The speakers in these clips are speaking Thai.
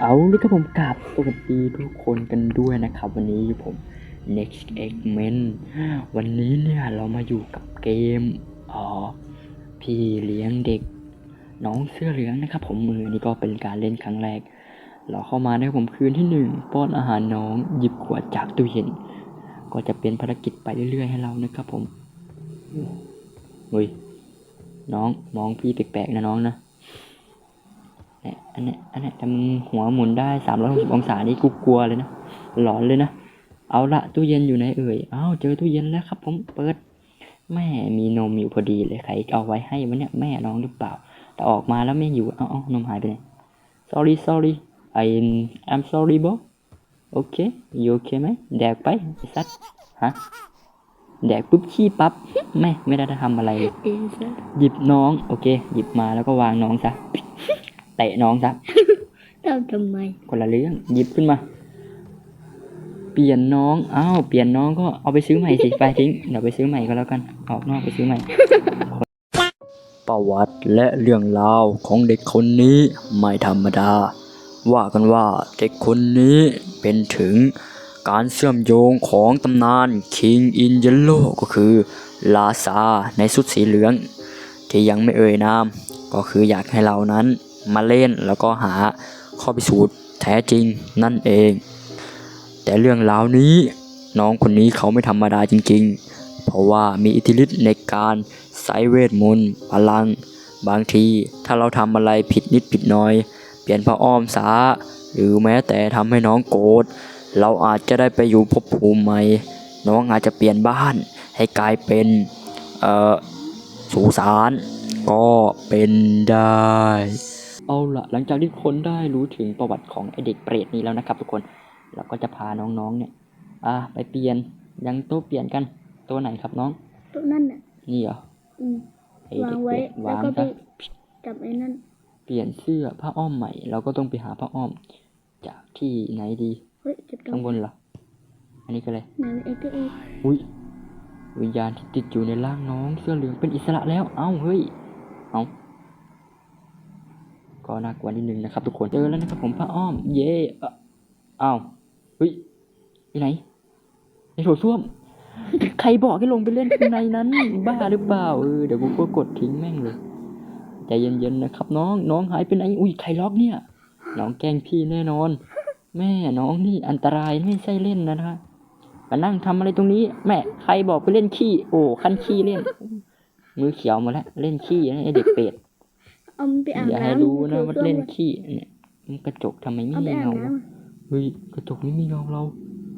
เอาเลยครับผมกราบสวัสดีทุกคนกันด้วยนะครับ วันนี้ผม Next X Men วันนี้เนี่ยเรามาอยู่กับเกมอ๋อพี่เลี้ยงเด็ก น้องเสื้อเหลืองนะครับ ผมมือนี่ก็เป็นการเล่นครั้งแรก เราเข้ามาในผมคืนที่หนึ่งป้อนอาหารน้องหยิบขวดจากตู้เย็นก็จะเป็นภารกิจไปเรื่อยๆให้เรานะครับ ผมเฮ้ยน้องมองพี่แปลกๆนะน้องนะ เนี่ยอันเนี้ยอันเนี้ยแต่มึงหัวหมุนได้สามร้อยหกสิบองศานี่กูกลัวเลยนะหลอนเลยนะเอาละตู้เย็นอยู่ไหนเอ่ยอ้าวเจอตู้เย็นแล้วครับ ผมเปิด แม่มีนมอยู่พอดีเลยใครเอาไว้ให้วะเนี่ยแม่น้องหรือเปล่า แต่ออกมาแล้วไม่อยู่เอ้าเอ้านมหายไปไหน sorry sorry I I'm sorry bro โอเค you okay ไหมแดกไปไอ้สัตว์ฮะแดกปุ๊บขี้ปั๊บแม่ไม่ได้ทำอะไรเลยเอซะหยิบน้องโอเค หยิบมาแล้วก็วางน้องซะ เตะน้องซะทำทำไม คนละเรื่องหยิบขึ้นมา เปลี่ยนน้องอ้าวเปลี่ยนน้องก็เอาไปซื้อใหม่สิ ไปทิ้งเดี๋ยวไปซื้อใหม่ก็แล้วกัน ออกนอกไปซื้อใหม่ ประวัติและเรื่องราวของเด็กคนนี้ไม่ธรรมดา ว่ากันว่าเด็กคนนี้เป็นถึงการเชื่อมโยงของตำนาน King in Yellow ก็คือลาซาในสุดสีเหลือง ที่ยังไม่เอ่ยนาม ก็คืออยากให้เรานั้น มาเล่นแล้วก็หาข้อพิสูจน์แท้จริงนั่นเอง แต่เรื่องราวนี้น้องคนนี้เขาไม่ธรรมดาจริง ๆ เพราะว่ามีอิทธิฤทธิ์ในการใช้เวทมนต์พลัง บางทีถ้าเราทำอะไรผิดนิดผิดน่อย เปลี่ยนผ้าอ้อมสาหรือแม้แต่ทำให้น้องโกรธเราอาจจะได้ไปอยู่ภพภูมิใหม่ น้องอาจจะเปลี่ยนบ้านให้กลายเป็นเอ่สุสานก็เป็นได้ เอาละหลังจากที่คนได้รู้ถึงประวัติของไอเด็กเปรตนี้แล้วนะครับ ทุกคนเราก็จะพาน้องๆเนี่ย อ่า ไปเปลี่ยนยังโต๊ะเปลี่ยนกันตัวไหนครับน้อง ตัวนั่นน่ะนี่เหรออืมไอวาเด็งกเปไว้รตแล้ววางก็ไปซะจับไอ้นั่นเปลี่ยนเสื้อผ้าอ้อมใหม่ เราก็ต้องไปหาผ้าอ้อม จากที่ไหนดีเฮ้ยเจ็บตรข้างงบนเหรออันนี้ก็เลยนั่นเอ็กเอ็กอุ้ยวิญญาณที่ติดอยู่ในร่างน้องเสื้อเหลืองเป็นอิสระแล้ว เอ้าเฮ้ย เอ้า ก็น่ากลัวนิดนึงนะครับ ทุกคนเจอแล้วนะครับผมผ้าอ้อม เย่เอ้าเอ้าเฮ้ยไปไหนในโถส้วมใครบอกให้ลงไปเล่นข้างในนั้นบ้าหรือเปล่าเออเดี๋ยวกูก็กดทิ้งแม่งเลยใจเย็นๆนะครับ น้องน้องหายไปไหนอุ้ยใครล็อกเนี่ย น้องแกล้งพี่แน่นอน แม่น้องนี่อันตรายไม่ใช่เล่นนะนะมานั่งทำอะไรตรงนี้ แม่ใครบอกไปเล่นขี้โอ้ขั้นขี้เล่น มือเขียวหมดแล้วเล่นขี้ไอเด็กเป็ด เอามันไปอาบอย่าให้น้ำรู้นะถูว่าส้มเล่นก่อขี้เนี่ยมันกระจกทำไมไม่เอาไปมีอาบเงาน้วะเฮ้ยกระจกไม่มีเงาเรา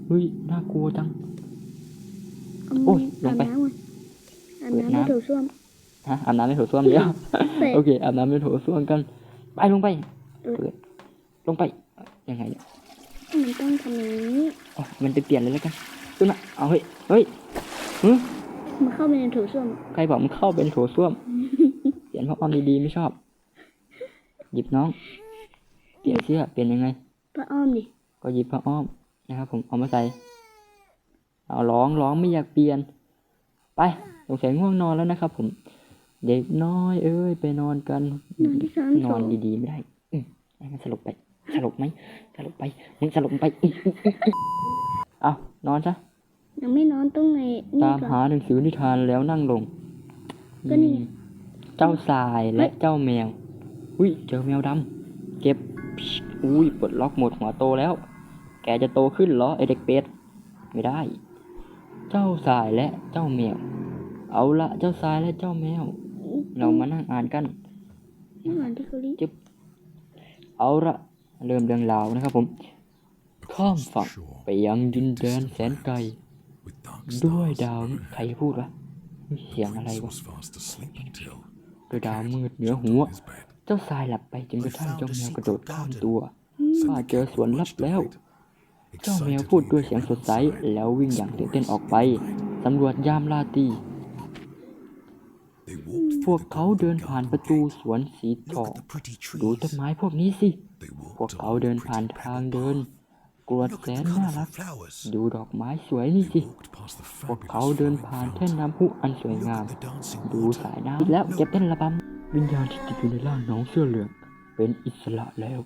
เฮ้ยน่ากลัวจังำเอาโอ้ยลอางบไปน้ำก่อนอาบเปิดน้ำน้ำให้ถูส้วม ฮะอาบน้ำในโถส้วมเดียวเตะโอเคอาบน้ำในโถส้วมกันไปลงไปเออเปิดลงไปยังไงเนี่ยมันต้องทำอย่างนี้ อ๋อมันไปเปลี่ยนเลยแล้วกันขึ้นมาเอาเฮ้ยเฮ้ยหึมันเข้าไปในถูส้วมใครบอกมันเข้าเป็นโถส้วม เปลี่ยนผ้าอ้อมดีๆไม่ชอบ หยิบน้อง เปลี่ยนเสื้อเปลี่ยนยังไงพระอ้อมดิก็หยิบผ้าอ้อมนะครับ ผมเอามาใส่ เอาร้องร้องไม่อยากเปลี่ยน ไปสงสัยง่วงนอนแล้วนะครับ ผม เด็กน้อย เอ้ยไปนอนกันนอนที่ชั้นนสออนงดีๆไม่ได้อืมให้มันสลบไปสลบไหมสลบไปมึงสลบไปอื้ออื้ออื้ออื้อเอานอนซะยังไม่นอนต้องไงนี่ตามก่อนหาหนังสือนิทานแล้วนั่งลงก็นี่ไงอืมเจ้าทรายและเจ้าแมว อุ้ยเจอแมวดำเก็บพิชอุ้ยปลดล็อกหมดหัวโตแล้ว แกจะโตขึ้นเหรอไอเด็กเป็ดไม่ได้ เจ้าทรายและเจ้าแมว เอาละเจ้าทรายและเจ้าแมว เรามานั่งอ่านกันนี่หวานที่เขาลิจึ๊บเอาละเริ่มเรื่องราวนะครับผม ข้ามฝั่งไปยังดินแดนแสนไกล ด้วยดาวใครพูดวะเสียงอะไรวะ was fast asleep until ด้วยดาวมืดเหนือหัว his bed. เจ้าทรายหลับไปจนกระทั่งเจ้าแมวกระโดดข้ามตัวข้าเจอสวนลับแล้ว เจ้าแมวพูดด้วยเสียงสดใสแล้ววิ่งอย่างตื่นเต้นออกไปสำรวจยามลาตรี They walked พวกเขาเดินผ่านประตูสวนสีทอง the pretty ดู trees. ต้นไม้พวกนี้สิ They พวก walked เขา along เดิน the ผ่าน pretty ทาง path เดิน path. กรวด Look แส at น the น่า colourful รัก flowers. ดูดอกไม้สวยนี่สิ They walked past the พวก fabulous เขาเดิน flowing ผ่าน fountain. แท่นน้ำพุอันสวยงาม Look at the dancing ดู water. สายน้ำแล้วเก็บเต้นระบำ วิญญาณที่ติดอยู่ในร่างน้องเสื้อเหลืองเป็นอิสระแล้ว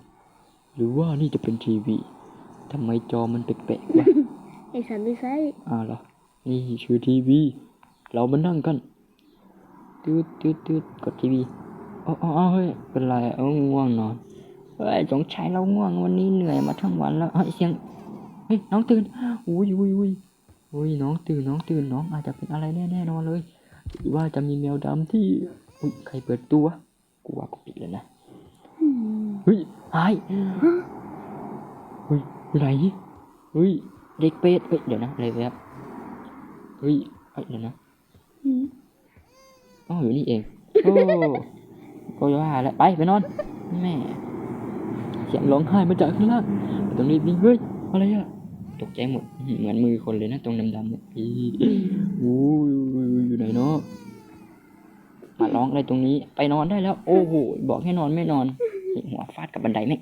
หรือว่านี่จะเป็นทีวีทำไมจอมันแปลกๆวะไอสันวิไซอ้าวเหรอนี่คือทีวี เรามานั่งกันตืดตืดตืดกดทีวีอ๋ออ๋อเฮ้ยเป็นไรเอ้าง่วงนอนเฮ้ยสงสัยเราง่วงวันนี้เหนื่อยมาทั้งวันแล้วเฮ้ยเสียงเฮ้ยน้องตื่นอุ้ยอุ้ยอุ้ยอุ้ยน้องตื่นน้องตื่นน้องอาจจะเป็นอะไรแน่แน่นอนเลยหรือว่าจะมีแมวดำที่ อุ้ยใครเปิดตัวะกูว่ากูปิดแล้วนะอืมเฮ้ยหายเฮ้ยอยู่ไหนเฮ้ยเด็กเป็ดเฮ้ยเดี๋ยวนะอะไรแวบเฮ้ยเฮ้ยเดี๋ยวนะอืมอ๋ออยู่นี่เองโอ้ก็ว่าแล้วไปไปนอนแม่เสียงร้องไห้มาจากข้างล่างตรงนี้นี่เฮ้ยอะไรอะตกใจหมดเหมือนมือคนเลยนะตรงดำๆเนี่ยอีอู้ยอยู่ไหนเนาะ มาร้องอะไรตรงนี้ ไปนอนได้แล้ว โอ้โหบอกให้นอนไม่นอนหัวฟาดกับบันไดไม่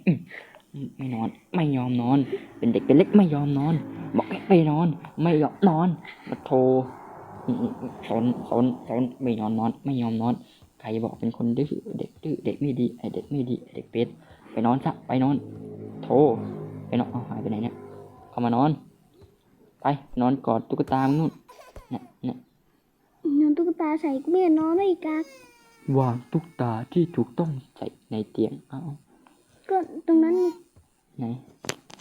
ไม่นอน ไม่ยอมนอน เป็นเด็กเป็นเล็กไม่ยอมนอน บอกให้ไปนอน ไม่ยอมนอนมาโทรอืออือสนสนสนไม่ยอมนอน ไม่ยอมนอน ใครบอกเป็นคนดื้อเด็กดื้อเด็กไม่ดีไอเด็กไม่ดีไอเด็กเป็ดไปนอนซะไปนอน โทรไปนอนเอาหายไปไหนเนี่ยเข้ามานอน ไปนอนกอดตุ๊กตามึงนู่นเนี่ยเนี่ย นอน ตุ๊กตาใส่ก็ไม่นอนไม่อีกากวางตุ๊กตาที่ถูกต้องใส่ในเตียงเอาก็ตรงนั้นไงไหน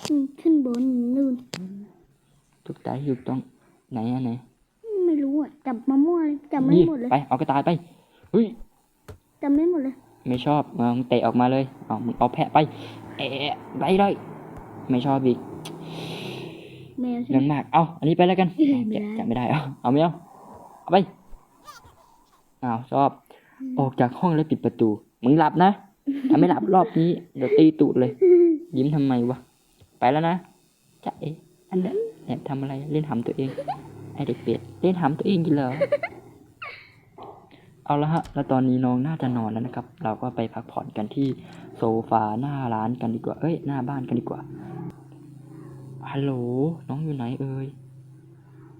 อืมขึ้นบนนู่นตุ๊กตาที่ถูกต้องไหนอะไหนไม่รู้อะจับมามั่วเลยจับไม่นี่หมดเลยไปเอากระต่ายไปเฮ้ยจำไม่หมดเลย ไม่ชอบมึงเตะออกมาเลยเอามึงเอาแพะไปเอะไปเลยไม่ชอบอีกแมวใช่เรื่องไหมมากเอาอันนี้ไปแล้วกันไม่ได้จะจะไม่ได้เอาเอาไม่เอาเอาไปเอาชอบ ออกจากห้องแล้วปิดประตู มึงหลับนะถ้าไม่หลับรอบนี้ เดี๋ยวตีตูดเลย ยิ้มทำไมวะ ไปแล้วนะจะเอ๊ะอันเนี้ยแอบทำอะไร เล่นหำตัวเอง ไอเด็กเป็ดเล่นหำตัวเองกินเหรอเอาละฮะ แล้วตอนนี้น้องน่าจะนอนแล้วนะครับ เราก็ไปพักผ่อนกันที่โซฟาหน้าร้านกันดีกว่า เอ้ย หน้าบ้านกันดีกว่า ฮัลโหล น้องอยู่ไหนเอ่ย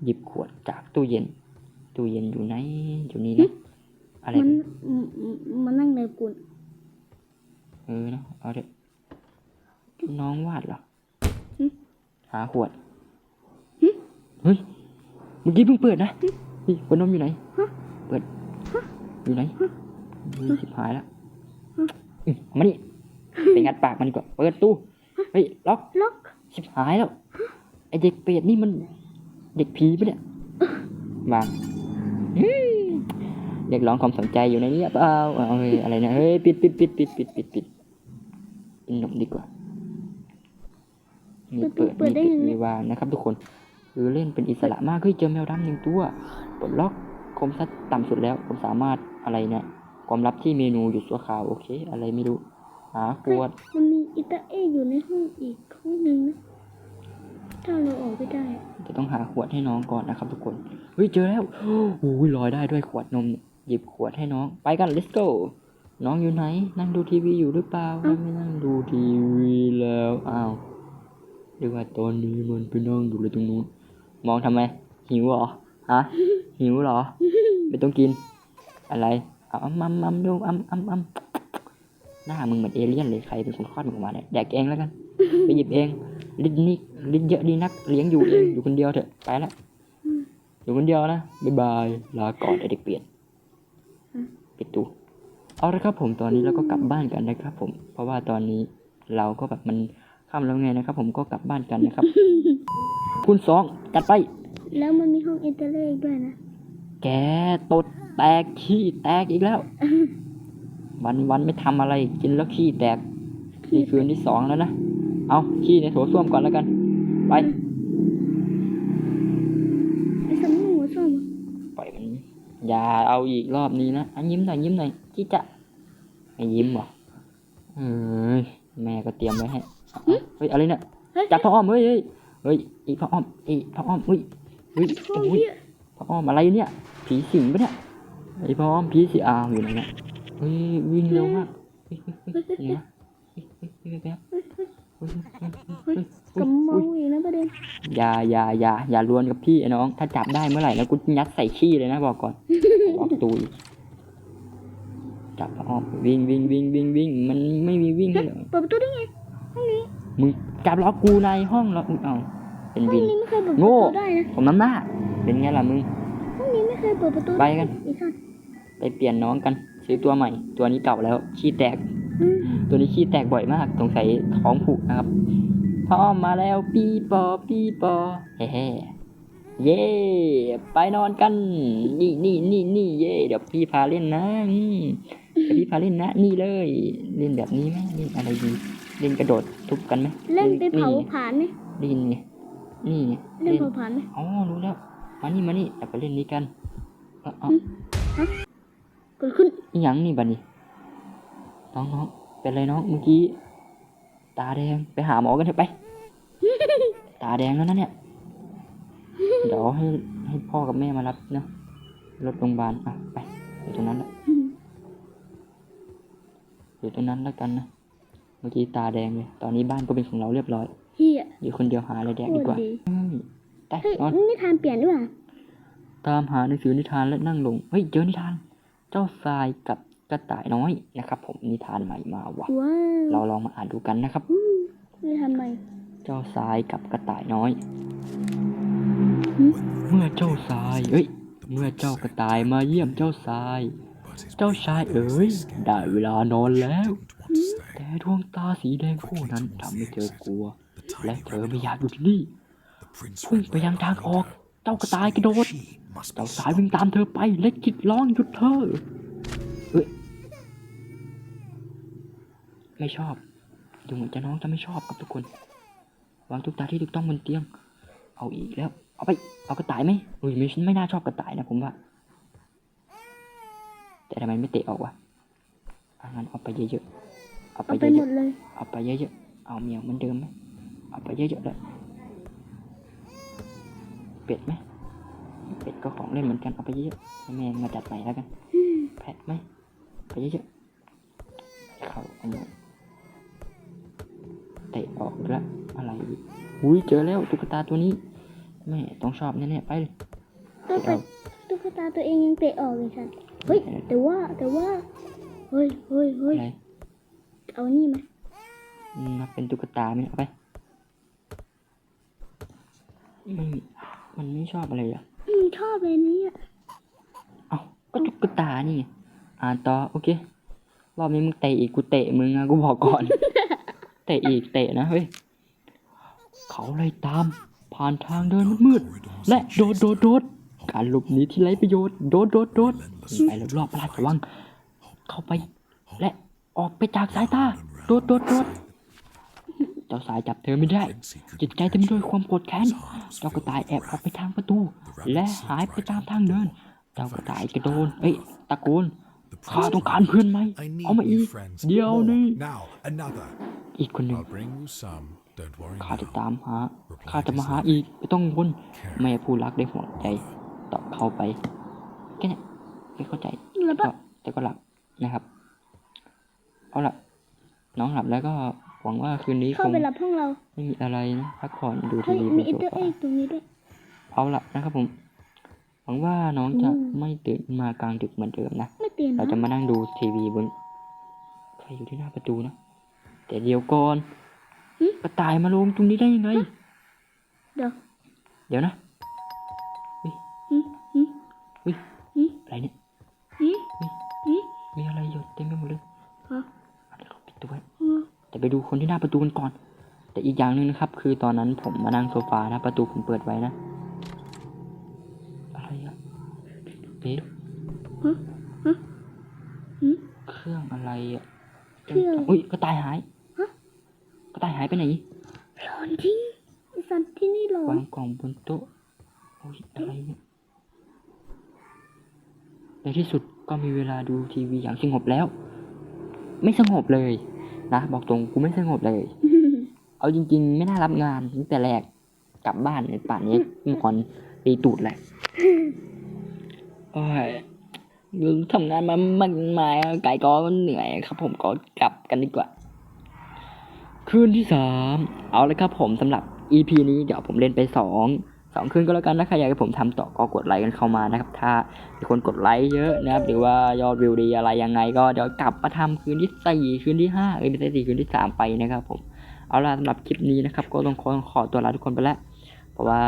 หยิบขวดจากตู้เย็น ตู้เย็นอยู่ไหน อยู่นี่นะ อะไรมันกันอืมอืมมันนั่งในกุนเออเนอะเอาเถอะน้องวาดเหรอหึหาขวดเฮ้ยเมื่อกี้เพิ่งเปิดนะเฮ้ยขวดนมอยู่ไหนเปิดอยู่ไหนเฮ้ยสิบหายแล้วอืมเอามานี่ไปงัดปากมันดีกว่าเปิดตู้เฮ้ยล็อกล็อกชิบหายแล้วไอเด็กเปรตนี่มัน เด็กผีปะเนี่ยวางอืม เรียกร้องความสนใจอยู่ในนี้เปล่าเอาเฮ้ยอะไรเนี่ยเฮ้ยปิดปิดปิดปิดปิดปิดปิดกินนมดีกว่ามีเปิดมีปิดมีวางนะครับ ทุกคนคือเล่นเป็นอิสระมากเฮ้ยเจอแมวดำหนึ่งตัวปลดล็อกคมชัดต่ำสุดแล้วผมสามารถอะไรเนี่ยความลับที่เมนูอยู่สัวขาวโอเค อะไรไม่รู้หาขวดมันมีอิตาเออยู่ในห้องอีกห้องหนึงนะถ้าเราออกไม่ได้อะจะต้องหาขวดให้น้องก่อนนะครับ ทุกคนเฮ้ยเจอแล้วโอ้ยลอยได้ด้วยขวดนมเนี่ย หยิบขวดให้น้อง ไปกัน let's go น้องอยู่ไหน นั่งดูทีวีอยู่หรือเปล่า ไม่นั่งดูทีวีแล้วอ้าวหรือว่าตอนนี้มันไปนั่งอยู่เลยตรงนู้น มองทำไม หิวเหรอ ฮะ หิวเหรอ ไม่ต้องกิน อะไรเอาอ้ำอ้ำอ้ำดูอ้ำอ้ำอ้ำหน้ามึงเหมือนเอเลี่ยนเลย ใครเป็นคนคลอดมึงออกมาเนี่ย แดกเองแล้วกัน ไปหยิบเอง ลิ้นนี่ลิ้นเยอะดีนัก เลี้ยงอยู่เอง อยู่คนเดียวเถอะ ไปละอยู่คนเดียวนะ บ๊ายบาย ลาก่อนไอเด็กเปลี่ยน ปิดตู้เอาละครับผมตอนนี้เราก็กลับบ้านกันนะครับ ผม เพราะว่าตอนนี้เราก็แบบมันค่ำแล้วไงนะครับ ผมก็กลับบ้านกันนะครับ คุณสองจัดไป แล้วมันมีห้องอิตาเลียด้วยนะ แกตดแตกขี้แตกอีกแล้ว วันวันไม่ทำอะไรกินแล้วขี้แตกนี่คืนที่สองแล้วนะ เอาขี้ในโถส้วมก่อนแล้วกัน ไป อย่าเอาอีกรอบนี้นะอันยิ้มหน่อยยิ้มหน่อยจิจะไม่ยิ้มเหรอเอ้ยแม่ก็เตรียมไว้ให้เอาเอาเฮ้ยอะไรเนี่ยเฮ้ยจับพ่ออ้อมเฮ้ยเฮ้ยเฮ้ยอีพ่ออ้อมอีพ่ออ้อมเฮ้ยเฮ้ยโอ้โอ้ยยพ่ออ้อมอะไรเนี่ยผีสิงปะเนี่ยไอพ่ออ้อมผีสิงอ้าวอยู่ไหนเนี่ยเฮ้ยวิ่งเร็วมากเฮ้ยเฮ้ยเฮ้ยเดี๋ยวนะเฮ้ยเฮ้ยเฮ้ย แป๊บเฮ้ยเฮ้ยเฮ้ยเฮ้ยกับเมาอีกนะประเด็นอย่าอย่าอย่าอย่าลวนกับพี่ไอ้น้อง ถ้าจับได้เมื่อไหร่แล้วกูยัดใส่ขี้เลยนะบอกก่อนบอกตุยจับพ่ออ้อมวิ่งวิ่งวิ่งวิ่งวิ่งมันไม่มีวิ่งให้เหรอเปิดประตูได้ไงห้องนี้มึงจับล็อกกูในห้องล็อกอุ๊ยเอาเป็นห้อวิงนนี้ไม่เคยเปิดประโง่ตูได้นะผมน้ำหน้าเป็นไงล่ะมึง ห้องนี้ไม่เคยเปิดประตูไปกัน อีสัตว์ไปเปลี่ยนน้องกัน ซื้อตัวใหม่ ตัวนี้เก่าแล้วขี้แตกอืม ตัวนี้ขี้แตกบ่อยมากสงสัยท้องผูกนะครับพ่อมาแล้วปีปอปีปอเฮ้เฮ้เย่ไปนอนกัน นี่นี่นี่นี่เย่เดี๋ยวพี่พาเล่นนะอืมเดี๋ยวพี่พาเล่นนะ นี่เลย เล่นแบบนี้ไหมเล่นอะไรดีเล่นกระโดดทุบกันไหมเล่นไปเผานี่ผลาญไหมเล่นไงนี่ไงเล่นเผาผลาญไหมอ๋อรู้แล้วมานี่มานี่เราไปเล่นนี้กันเอาเอาเกิดขึ้นอีหยังนี่บัดนี้ น้องน้องเป็นไรน้องเมื่อกี้ ตาแดงไปหาหมอกันเถอะไป ตาแดงแล้วนะเนี่ย เดี๋ยวให้ให้พ่อกับแม่มารับนะรถโรงพยาบาลอะไปอยู่ตรงนั้นแหละอยู่ตรงนั้นแล้วกันนะเมื่อกี้ตาแดงเลยตอนนี้บ้านก็เป็นของเราเรียบร้อยเฮียอยู่คนเดียวหาอะไรแดกโคดีตกรว่าดีเฮ้ยไปเฮ้ยนอนนี่ทานเปลี่ยนด้วยว่ะตามหาหนังสือนิทานและนั่งลง เฮ้ย เจอนิทาน เจ้าทรายกับ กระต่ายน้อยนะครับ ผมนิทานใหม่มาว่ะว้าวเราลองมาอ่านดูกันนะครับอู้นี่ทำไมเจ้าทรายกับกระต่ายน้อยหืมเมื่อเจ้าทรายเอ้ย เมื่อเจ้ากระต่ายมาเยี่ยมเจ้าทราย เจ้าชายเอ๋ยได้เวลานอนแล้ว แต่ดวงตาสีแดงคู่นั้นทำให้เธอกลัว และเธอไม่อยากอยู่ที่นี่พุ่งไปยังทางออก เจ้ากระต่ายกระโดดเจ้าสายวิ่งตามเธอไปและกิดร้องหยุดเธอเอ้ย ไม่ชอบ ดูเหมือนจะน้องจะไม่ชอบกับทุกคน วางตุ๊กตาที่ถูกต้องบนเตียง เอาอีกแล้ว เอาไป เอากระต่ายไหมอุ้ยไม่ไม่น่าชอบกระต่ายนะผมว่า แต่ทำไมไม่เตะออกวะอะงั้นเอาไปเยอะๆ เอาไปเอาไปเยหมอะดเลยๆเอาไปเยอะๆ เอาเมียวเหมือนเดิมไหมเอาไปเยอะๆเลยเป็ดไหมเป็ดก็ของเล่นเหมือนกันเอาไปเยอะๆให้แม่มาจัดใหม่แล้วกัน แพะไหมไปเยอะๆ เขาเอาหมด เตะออกแล้วอะไรอีกอุ้ยเจอแล้วตุ๊กตาตัวนี้แม่ต้องชอบแน่ๆไปเลยก็แต่ตุ๊กตาตัวเองยังเตะออกเลยสัตว์เฮ้ยแต่ว่าแต่ว่าเฮ้ยเฮ้ยเฮ้ยอะไรเอานี่ไหมอืมนับเป็นตุ๊กตาไหมเอาไปไม่มันไม่ชอบอะไรอะอืมชอบเลยนี้อะเอ้าก็ตุ๊กตานี่ไงอ่านต่อโอเครอบนี้มึงเตะอีกกูเตะมึงอะกูบอกก่อนเตะอีกเตะนะเฮ้ยเขาไล่ตาม ผ่านทางเดินมืดๆและโดดโดดโดดการหลบหนีที่ไร้ประโยชน์โดดโดดโดดไปรอบๆพระราชวัง เข้าไป และออกไปจากสายตาโดดโดดโดดเจ้าสายจับเธอไม่ได้ จิตใจเต็มด้วยความโกรธแค้นเจ้ากระต่ายแอบออกไปทางประตู และหายไปตามทางเดิน เจ้ากระต่ายกระโดนเอ้ยตะโกน ข้าต้องการเพื่อนไหมเอามาอีกเดี๋ยวนี้ Now, another. อีกคนหนึ่ง I'll bring you some. Don't worry. ข้าจะ now. ตามหาข้าจะมาหาอีกไม่ต้องกังวลแม่ผู้รักได้ห่วงใจตอบเข้าไปแค่เนี้ยไม่เข้าใจแล้วก็ปะแต่ก็หลับนะครับ เอาละน้องหลับแล้วก็หวังว่าคืนนี้คเข้างไปรับห้องเราไม่มีอะไรนะพักผ่อนดูทีเฮ้ยวีมีไปไอ้โซตัวฟาเอกตรงนี้ด้วยเอาละนะครับผมหวังว่าน้องจะอืมไม่ตื่นมากลางดึกเหมือนเดิมนะไม่ เปลี่ยนเรานะจะมานั่งดูทีวีบนใครอยู่ที่หน้าประตูนะแต่เดี๋ยวก่อนกระต่ายมาลงตรงนี้ได้ยังไง เดี๋ยว เดี๋ยวนะหืมหืมอุ้ยหืมอะไรเนี่ยหืมหืมมีอะไรหยดเต็มไปหมดเลยฮะอะเดี๋ยวเราปิดตัวไว้อืมแต่ไปดูคนที่หน้าประตูกันก่อน แต่อีกอย่างหนึ่งนะครับ คือตอนนั้นผมมานั่งโซฟานะ ประตูผมเปิดไว้นะ อะไรอะเอ๊ะฮะฮะหืมเครื่ องอะไรอะเครื่องอุ้ยกระต่ายหายฮะกระต่ายหายไปไหนร้อนจริงไอ้สัตว์ที่นี่ร้อวานงกล่องบนโต๊ะโอ้ยอะไรเนี่ยในที่สุดก็มีเวลาดูทีวีอย่างสงบแล้ว ไม่สงบเลยนะบอกตรงกูไม่สงบเลย เอาจริง ๆ ไม่น่ารับงานตั้งแต่แรกกลับบ้านในป่านนี้นอนตีตูดแหละโอ้ย ทำงานมามากมายไก่ก็เหนื่อยครับ ผมก็กลับกันดีกว่า คืนที่สามเอาเลยครับผมสำหรับ EP นี้เดี๋ยวผมเล่นไปสองสองคืนก็แล้วกันนะใครอยากให้ผมทำต่อก็กดไลค์กันเข้ามานะครับ ถ้ามีคนกดไลค์เยอะนะครับ หรือว่ายอดวิวดีอะไรยังไง ก็เดี๋ยวกลับมาทำคืนที่สี่คืนที่ห้าเอ้ยไม่ใช่สี่คืนที่สามไปนะครับ ผม เอาล่ะสำหรับคลิปนี้นะครับ ก็ต้องขอขอตัวลาทุกคนไปแล้ว เพราะว่า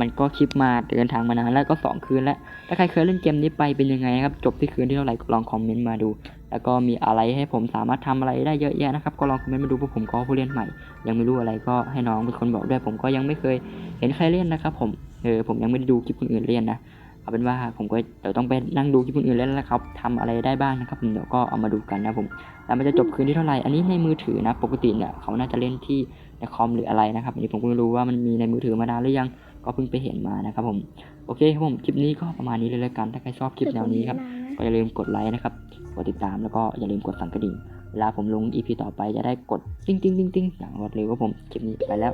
มันก็คลิปมาเดินทางมานานแล้วก็สองคืนแล้ว ถ้าใครเคยเล่นเกมนี้ไปเป็นยังไงครับ จบที่คืนที่เท่าไหร่ลองคอมเมนต์มาดู แล้วก็มีอะไรให้ผมสามารถทำอะไรได้เยอะแยะนะครับ ก็ลองคอมเมนต์มาดูเพราะผมก็ผู้เล่นใหม่ ยังไม่รู้อะไรก็ให้น้องเป็นคนบอกด้วย ผมก็ยังไม่เคยเห็นใครเล่นนะครับผม เออผมยังไม่ได้ดูคลิปคนอื่นเล่นนะ เอาเป็นว่าผมก็เดี๋ยวต้องไปนั่งดูคลิปคนอื่นเล่นแล้วครับทำอะไรได้บ้างนะครับผมเดี๋ยวก็เอามาดูกันนะผมแล้วมันจะจบคืนที่เท่าไหร่ อันนี้ในมือถือนะ ปกติเนี่ยเขาน่าจะเล่นที่ในคอมหรืออะไรนะครับอันนี้ผมก็ไม่รู้ว่ามันมีในมือถือมานานหรือยัง ก็เพิ่งไปเห็นมานะครับผมโอเคครับผมคลิปนี้ก็ประมาณนี้เลยแล้วกันถ้าใครชอบคลิปแนวนี้ครับก็อย่าลืมกดไลค์นะครับกดติดตามแล้วก็อย่าลืมกดสั่นกระดิ่งเวลาผมลง EP ต่อไปจะได้กดติ้งติ้งติ้งติ้งอย่างรวดเร็วครับผมคลิปนี้ไปแล้ว